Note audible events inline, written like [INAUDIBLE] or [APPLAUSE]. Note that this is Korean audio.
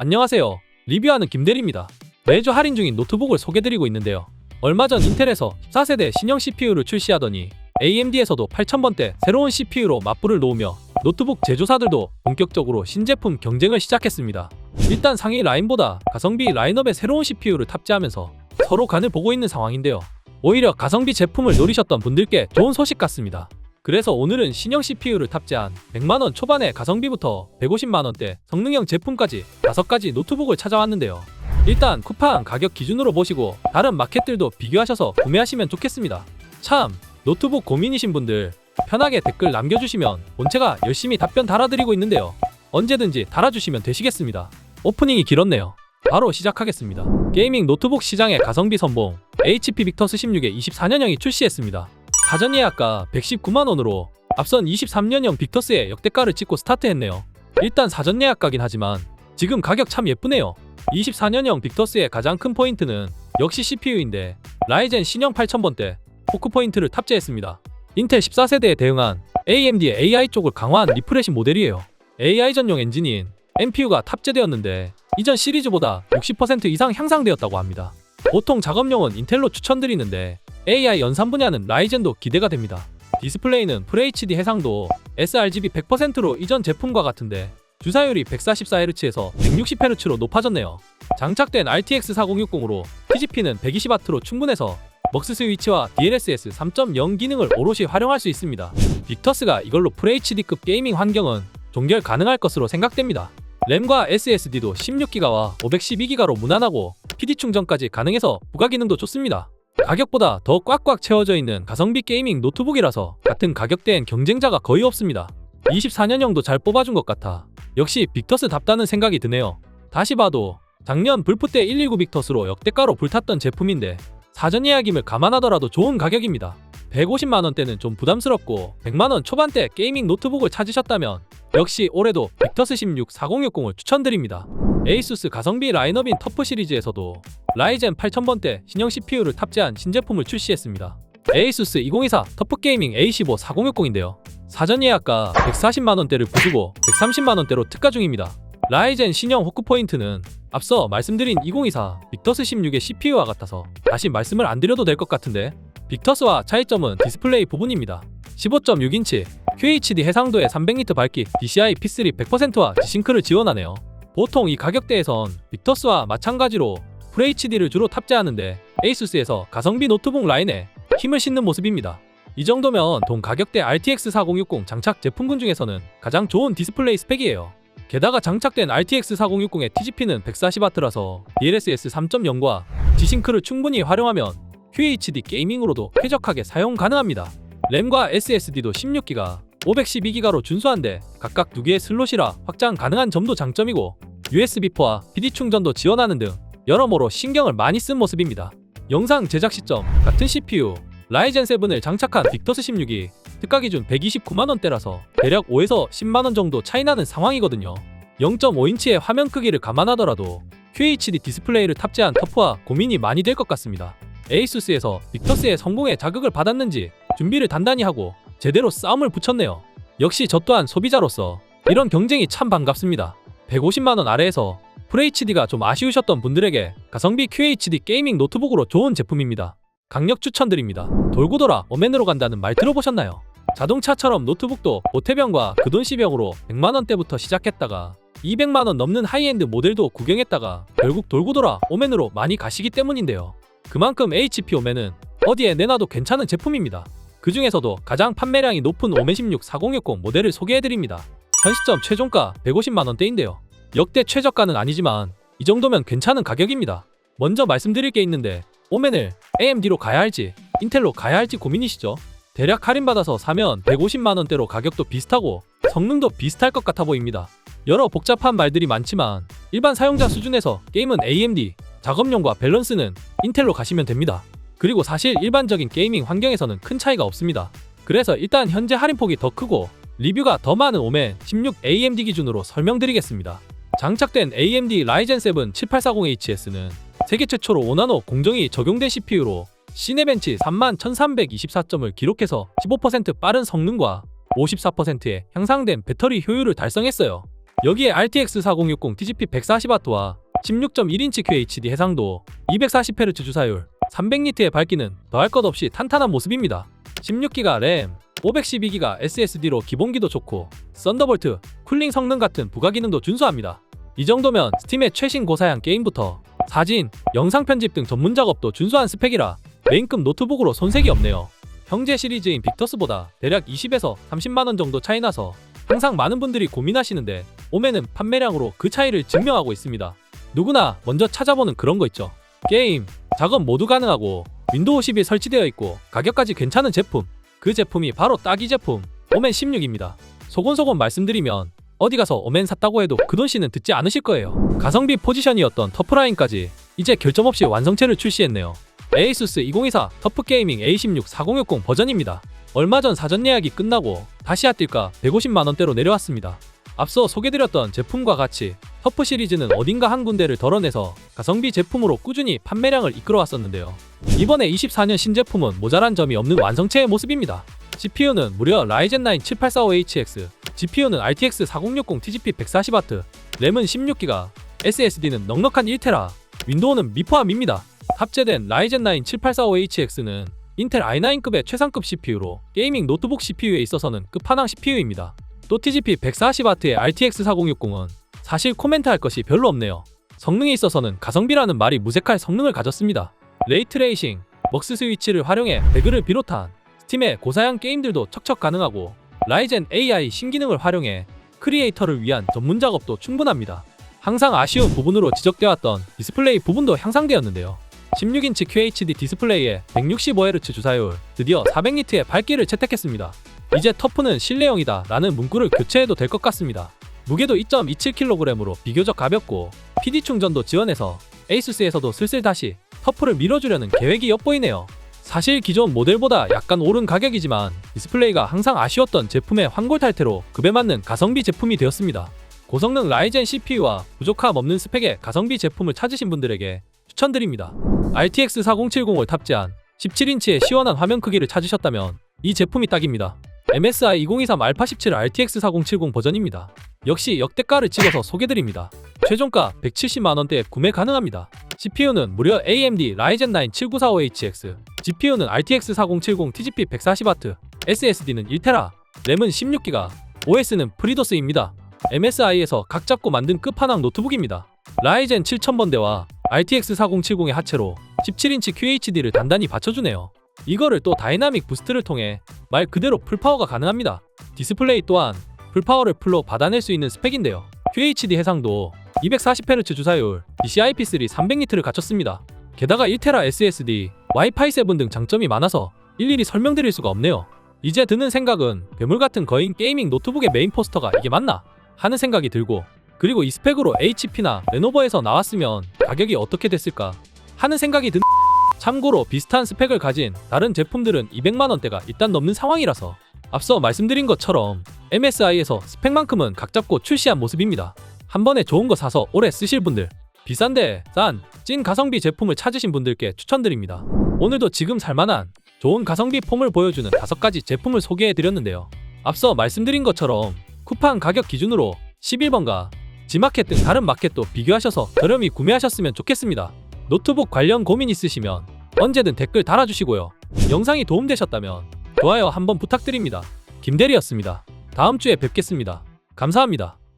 안녕하세요. 리뷰하는 김대리입니다. 매주 할인 중인 노트북을 소개드리고 있는데요. 얼마 전 인텔에서 14세대 신형 CPU를 출시하더니 AMD에서도 8000번대 새로운 CPU로 맞불을 놓으며 노트북 제조사들도 본격적으로 신제품 경쟁을 시작했습니다. 일단 상위 라인보다 가성비 라인업에 새로운 CPU를 탑재하면서 서로 간을 보고 있는 상황인데요. 오히려 가성비 제품을 노리셨던 분들께 좋은 소식 같습니다. 그래서 오늘은 신형 CPU를 탑재한 100만원 초반의 가성비부터 150만원대 성능형 제품까지 5가지 노트북을 찾아왔는데요. 일단 쿠팡 가격 기준으로 보시고 다른 마켓들도 비교하셔서 구매하시면 좋겠습니다. 참, 노트북 고민이신 분들 편하게 댓글 남겨주시면 본체가 열심히 답변 달아드리고 있는데요. 언제든지 달아주시면 되시겠습니다. 오프닝이 길었네요. 바로 시작하겠습니다. 게이밍 노트북 시장의 가성비 선봉 HP 빅터스 16의 24년형이 출시했습니다. 사전 예약가 119만원으로 앞선 23년형 빅터스의 역대가를 찍고 스타트했네요. 일단 사전 예약가긴 하지만 지금 가격 참 예쁘네요. 24년형 빅터스의 가장 큰 포인트는 역시 CPU인데 라이젠 신형 8000번대 포크 포인트를 탑재했습니다. 인텔 14세대에 대응한 AMD의 AI 쪽을 강화한 리프레시 모델이에요. AI 전용 엔진인 NPU가 탑재되었는데 이전 시리즈보다 60% 이상 향상되었다고 합니다. 보통 작업용은 인텔로 추천드리는데 AI 연산 분야는 라이젠도 기대가 됩니다. 디스플레이는 FHD 해상도 sRGB 100%로 이전 제품과 같은데 주사율이 144Hz에서 160Hz로 높아졌네요. 장착된 RTX 4060으로 TGP는 120W로 충분해서 먹스 스위치와 DLSS 3.0 기능을 오롯이 활용할 수 있습니다. 빅터스가 이걸로 FHD급 게이밍 환경은 종결 가능할 것으로 생각됩니다. 램과 SSD도 16기가와 512기가로 무난하고 PD 충전까지 가능해서 부가 기능도 좋습니다. 가격보다 더 꽉꽉 채워져 있는 가성비 게이밍 노트북이라서 같은 가격대엔 경쟁자가 거의 없습니다. 24년형도 잘 뽑아준 것 같아 역시 빅터스답다는 생각이 드네요. 다시 봐도 작년 불프 때 119 빅터스로 역대가로 불탔던 제품인데 사전 예약임을 감안하더라도 좋은 가격입니다. 150만 원대는 좀 부담스럽고 100만 원 초반대 게이밍 노트북을 찾으셨다면 역시 올해도 빅터스 16 4060을 추천드립니다. 에이수스 가성비 라인업인 터프 시리즈에서도 라이젠 8000번대 신형 CPU를 탑재한 신제품을 출시했습니다. 에이수스 2024 터프 게이밍 A15 4060인데요. 사전 예약가 140만 원대를 부수고 130만 원대로 특가 중입니다. 라이젠 신형 호크 포인트는 앞서 말씀드린 2024 빅터스 16의 CPU와 같아서 다시 말씀을 안 드려도 될 것 같은데 빅터스와 차이점은 디스플레이 부분입니다. 15.6인치 QHD 해상도의 300니트 밝기 DCI P3 100%와 G싱크를 지원하네요. 보통 이 가격대에선 빅터스와 마찬가지로 FHD를 주로 탑재하는데 에이수스에서 가성비 노트북 라인에 힘을 싣는 모습입니다. 이 정도면 동 가격대 RTX 4060 장착 제품군 중에서는 가장 좋은 디스플레이 스펙이에요. 게다가 장착된 RTX 4060의 TGP는 140W라서 DLSS 3.0과 G싱크를 충분히 활용하면 QHD 게이밍으로도 쾌적하게 사용 가능합니다. 램과 SSD도 16기가, 512기가로 준수한데 각각 두 개의 슬롯이라 확장 가능한 점도 장점이고 USB4와 PD 충전도 지원하는 등 여러모로 신경을 많이 쓴 모습입니다. 영상 제작 시점 같은 CPU 라이젠 7을 장착한 빅터스 16이 특가 기준 129만 원대라서 대략 5에서 10만 원 정도 차이 나는 상황이거든요. 0.5인치의 화면 크기를 감안하더라도 QHD 디스플레이를 탑재한 터프와 고민이 많이 될 것 같습니다. 에이수스에서 빅터스의 성공에 자극을 받았는지 준비를 단단히 하고 제대로 싸움을 붙였네요. 역시 저 또한 소비자로서 이런 경쟁이 참 반갑습니다. 150만 원 아래에서 FHD가 좀 아쉬우셨던 분들에게 가성비 QHD 게이밍 노트북으로 좋은 제품입니다. 강력 추천드립니다. 돌고 돌아 어맨으로 간다는 말 들어보셨나요? 자동차처럼 노트북도 오태병과 그돈시병으로 100만 원대부터 시작했다가 200만 원 넘는 하이엔드 모델도 구경했다가 결국 돌고 돌아 오맨으로 많이 가시기 때문인데요. 그만큼 HP 오맨은 어디에 내놔도 괜찮은 제품입니다. 그 중에서도 가장 판매량이 높은 오맨 16 4060 모델을 소개해드립니다. 현 시점 최종가 150만 원대인데요. 역대 최저가는 아니지만 이 정도면 괜찮은 가격입니다. 먼저 말씀드릴 게 있는데 오맨을 AMD로 가야 할지 인텔로 가야 할지 고민이시죠? 대략 할인받아서 사면 150만 원대로 가격도 비슷하고 성능도 비슷할 것 같아 보입니다. 여러 복잡한 말들이 많지만 일반 사용자 수준에서 게임은 AMD, 작업용과 밸런스는 인텔로 가시면 됩니다. 그리고 사실 일반적인 게이밍 환경에서는 큰 차이가 없습니다. 그래서 일단 현재 할인폭이 더 크고 리뷰가 더 많은 오멘 16 AMD 기준으로 설명드리겠습니다. 장착된 AMD 라이젠 7 7840HS는 세계 최초로 5나노 공정이 적용된 CPU로 시네벤치 31,1324점을 기록해서 15% 빠른 성능과 54%의 향상된 배터리 효율을 달성했어요. 여기에 RTX 4060 TGP 140W와 16.1인치 QHD 해상도, 240Hz 주사율, 300니트의 밝기는 더할 것 없이 탄탄한 모습입니다. 16기가 램, 512기가 SSD로 기본기도 좋고 썬더볼트, 쿨링 성능 같은 부가 기능도 준수합니다. 이 정도면 스팀의 최신 고사양 게임부터 사진, 영상 편집 등 전문 작업도 준수한 스펙이라 메인급 노트북으로 손색이 없네요. 형제 시리즈인 빅터스보다 대략 20에서 30만 원 정도 차이 나서 항상 많은 분들이 고민하시는데 오메는 판매량으로 그 차이를 증명하고 있습니다. 누구나 먼저 찾아보는 그런 거 있죠. 게임, 작업 모두 가능하고 윈도우 10이 설치되어 있고 가격까지 괜찮은 제품. 그 제품이 바로 딱이 제품 오멘 16입니다. 소곤소곤 말씀드리면 어디 가서 오멘 샀다고 해도 그 돈 씨는 듣지 않으실 거예요. 가성비 포지션이었던 터프라인까지 이제 결점 없이 완성체를 출시했네요. 에이수스 2024 터프 게이밍 A16 4060 버전입니다. 얼마 전 사전 예약이 끝나고 다시야 뛸까 150만 원대로 내려왔습니다. 앞서 소개드렸던 제품과 같이 터프 시리즈는 어딘가 한 군데를 덜어내서 가성비 제품으로 꾸준히 판매량을 이끌어왔었는데요. 이번에 24년 신제품은 모자란 점이 없는 완성체의 모습입니다. CPU는 무려 라이젠 9 7845HX, GPU는 RTX 4060 TGP 140W, 램은 16기가, SSD는 넉넉한 1테라, 윈도우는 미포함입니다. 탑재된 라이젠 9 7845HX는 인텔 i9급의 최상급 CPU로 게이밍 노트북 CPU에 있어서는 끝판왕 CPU입니다. 또 TGP 140W의 RTX 4060은 사실 코멘트 할 것이 별로 없네요. 성능에 있어서는 가성비라는 말이 무색할 성능을 가졌습니다. 레이트레이싱, 먹스 스위치를 활용해 배그를 비롯한 스팀의 고사양 게임들도 척척 가능하고 라이젠 AI 신기능을 활용해 크리에이터를 위한 전문 작업도 충분합니다. 항상 아쉬운 부분으로 지적되었던 디스플레이 부분도 향상되었는데요. 16인치 QHD 디스플레이에 165Hz 주사율, 드디어 400니트의 밝기를 채택했습니다. 이제 터프는 실내용이다 라는 문구를 교체해도 될 것 같습니다. 무게도 2.27kg으로 비교적 가볍고 PD 충전도 지원해서 에이수스에서도 슬슬 다시 터프를 밀어주려는 계획이 엿보이네요. 사실 기존 모델보다 약간 오른 가격이지만 디스플레이가 항상 아쉬웠던 제품의 환골 탈태로 급에 맞는 가성비 제품이 되었습니다. 고성능 라이젠 CPU와 부족함 없는 스펙의 가성비 제품을 찾으신 분들에게 추천드립니다. RTX 4070을 탑재한 17인치의 시원한 화면 크기를 찾으셨다면 이 제품이 딱입니다. MSI 2023 알파 17 RTX 4070 버전입니다. 역시 역대가를 찍어서 소개드립니다. 최종가 170만원대에 구매 가능합니다. CPU는 무려 AMD 라이젠 9 7945HX, GPU는 RTX 4070 TGP 140W, SSD는 1테라, 램은 16기가, OS는 프리도스입니다. MSI에서 각 잡고 만든 끝판왕 노트북입니다. 라이젠 7000번대와 RTX 4070의 하체로 17인치 QHD를 단단히 받쳐주네요. 이거를 또 다이나믹 부스트를 통해 말 그대로 풀파워가 가능합니다. 디스플레이 또한 풀파워를 풀로 받아낼 수 있는 스펙인데요. QHD 해상도 240Hz 주사율, DCI-P3 300니트를 갖췄습니다. 게다가 1테라 SSD, 와이파이 7 등 장점이 많아서 일일이 설명드릴 수가 없네요. 이제 드는 생각은 괴물 같은 거인 게이밍 노트북의 메인 포스터가 이게 맞나? 하는 생각이 들고 그리고 이 스펙으로 HP나 레노버에서 나왔으면 가격이 어떻게 됐을까? 하는 생각이 든 [LAUGHS] 참고로 비슷한 스펙을 가진 다른 제품들은 200만 원대가 일단 넘는 상황이라서 앞서 말씀드린 것처럼 MSI에서 스펙만큼은 각 잡고 출시한 모습입니다. 한 번에 좋은 거 사서 오래 쓰실 분들, 비싼데 싼 찐 가성비 제품을 찾으신 분들께 추천드립니다. 오늘도 지금 살만한 좋은 가성비 폼을 보여주는 다섯 가지 제품을 소개해 드렸는데요. 앞서 말씀드린 것처럼 쿠팡 가격 기준으로 11번가 지마켓 등 다른 마켓도 비교하셔서 저렴이 구매하셨으면 좋겠습니다. 노트북 관련 고민 있으시면 언제든 댓글 달아주시고요. 영상이 도움되셨다면 좋아요 한번 부탁드립니다. 김대리였습니다. 다음 주에 뵙겠습니다. 감사합니다.